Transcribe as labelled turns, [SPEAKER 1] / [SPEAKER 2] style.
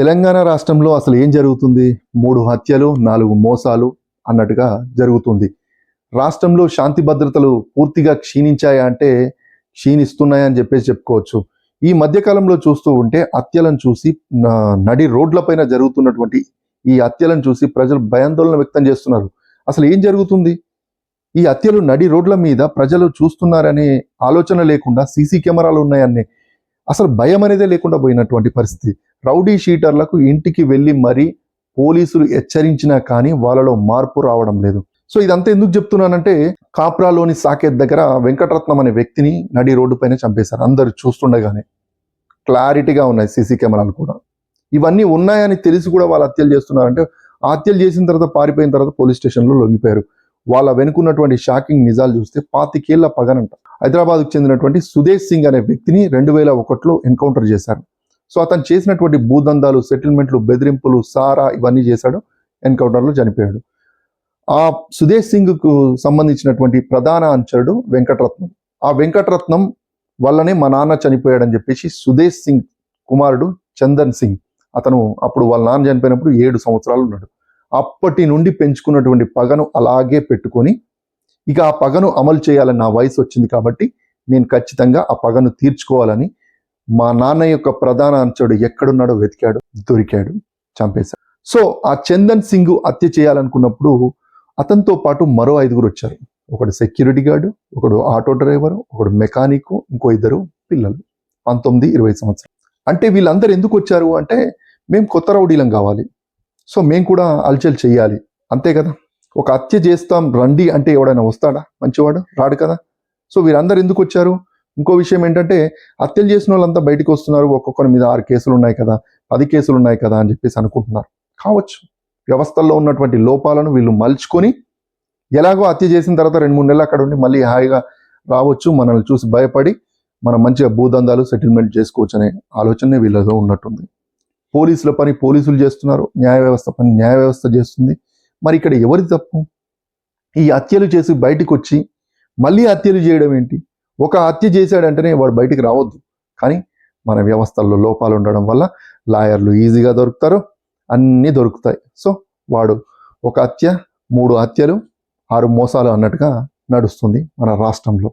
[SPEAKER 1] తెలంగాణ రాష్ట్రంలో అసలు ఏం జరుగుతుంది? మూడు హత్యలు నాలుగు మోసాలు అన్నట్టుగా జరుగుతుంది. రాష్ట్రంలో శాంతి భద్రతలు పూర్తిగా క్షీణించాయా అంటే క్షీణిస్తున్నాయని చెప్పేసి చెప్పుకోవచ్చు. ఈ మధ్యకాలంలో చూస్తూ ఉంటే హత్యలను చూసి నడి రోడ్లపైన జరుగుతున్నటువంటి ఈ హత్యలను చూసి ప్రజలు భయాందోళన వ్యక్తం చేస్తున్నారు. అసలు ఏం జరుగుతుంది? ఈ హత్యలు నడి రోడ్ల మీద ప్రజలు చూస్తున్నారనే ఆలోచన లేకుండా సీసీ కెమెరాలు ఉన్నాయని అసలు భయం అనేదే లేకుండా పోయినటువంటి పరిస్థితి. రౌడీ షీటర్లకు ఇంటికి వెళ్ళి మరీ పోలీసులు హెచ్చరించినా కానీ వాళ్ళలో మార్పు రావడం లేదు. సో ఇదంతా ఎందుకు చెప్తున్నానంటే కాప్రాలోని సాకేత్ దగ్గర వెంకటరత్నం అనే వ్యక్తిని నడి రోడ్డు పైన చంపేశారు. అందరు చూస్తుండగానే క్లారిటీగా ఉన్నాయి సీసీ కెమెరాలు కూడా. ఇవన్నీ ఉన్నాయని తెలిసి కూడా వాళ్ళు హత్యలు చేస్తున్నారంటే హత్యలు చేసిన తర్వాత పారిపోయిన తర్వాత పోలీస్ స్టేషన్లో లొంగిపోయారు. వాళ్ళ వెనుకున్నటువంటి షాకింగ్ నిజాలు చూస్తే పాతికేళ్ళ పగనంట. హైదరాబాద్కు చెందినటువంటి సుదేశ్ సింగ్ అనే వ్యక్తిని రెండు వేల ఒకటిలో ఎన్కౌంటర్ చేశారు. సో అతను చేసినటువంటి భూదందాలు సెటిల్మెంట్లు బెదిరింపులు సారా ఇవన్నీ చేశాడు ఎన్కౌంటర్లో చనిపోయాడు. ఆ సుదేశ్ సింగ్కు సంబంధించినటువంటి ప్రధాన అంచరుడు వెంకటరత్నం. ఆ వెంకటరత్నం వల్లనే మా నాన్న చనిపోయాడని చెప్పేసి సుదేశ్ సింగ్ కుమారుడు చందన్ సింగ్ అతను అప్పుడు వాళ్ళ నాన్న చనిపోయినప్పుడు ఏడు సంవత్సరాలు ఉన్నాడు. అప్పటి నుండి పెంచుకున్నటువంటి పగను అలాగే పెట్టుకొని ఇక ఆ పగను అమలు చేయాలని నా వయసు వచ్చింది కాబట్టి నేను ఖచ్చితంగా ఆ పగను తీర్చుకోవాలని మా నాన్న యొక్క ప్రధాన అంచుడు ఎక్కడున్నాడో వెతికాడు దొరికాడు చంపేశాడు. సో ఆ చందన్ సింగ్ హత్య చేయాలనుకున్నప్పుడు అతనితో పాటు మరో ఐదుగురు వచ్చారు. ఒకడు సెక్యూరిటీ గార్డు ఒకడు ఆటో డ్రైవర్ ఒకడు మెకానిక్ ఇంకో ఇద్దరు పిల్లలు. పంతొమ్మిది ఇరవై సంవత్సరాలు అంటే వీళ్ళందరూ ఎందుకు వచ్చారు అంటే మేము కొత్త రౌడీలం కావాలి. సో మేము కూడా అల్చల్ చెయ్యాలి అంతే కదా? ఒక హత్య చేస్తాం రండి అంటే ఎవడైనా వస్తాడా? మంచివాడు? రాడు కదా? సో వీరందరూ ఎందుకు వచ్చారు? ఇంకో విషయం ఏంటంటే హత్యలు చేసిన వాళ్ళంతా బయటకు వస్తున్నారు ఒక్కొక్కరి మీద ఆరు కేసులు ఉన్నాయి కదా పది కేసులు ఉన్నాయి కదా అని చెప్పేసి అనుకుంటున్నారు. కావచ్చు. వ్యవస్థల్లో ఉన్నటువంటి లోపాలను వీళ్ళు మలుచుకొని ఎలాగో హత్య చేసిన తర్వాత రెండు మూడు నెలలు అక్కడ ఉండి మళ్ళీ హాయిగా రావచ్చు మనల్ని చూసి భయపడి మనం మంచిగా భూదందాలు సెటిల్మెంట్ చేసుకోవచ్చు అనే ఆలోచనే వీళ్ళలో ఉన్నట్టుంది. పోలీసుల పని పోలీసులు చేస్తున్నారు న్యాయ వ్యవస్థ పని న్యాయ వ్యవస్థ చేస్తుంది. మరి ఇక్కడ ఎవరి తప్పు? ఈ హత్యలు చేసి బయటికి వచ్చి మళ్ళీ హత్యలు చేయడం ఏంటి? ఒక హత్య చేశాడంటేనే వాడు బయటికి రావద్దు. కానీ మన వ్యవస్థల్లో లోపాలు ఉండడం వల్ల లాయర్లు ఈజీగా దొరుకుతారు అన్నీ దొరుకుతాయి. సో వాడు ఒక హత్య మూడు హత్యలు ఆరు మోసాలు అన్నట్టుగా నడుస్తుంది మన రాష్ట్రంలో.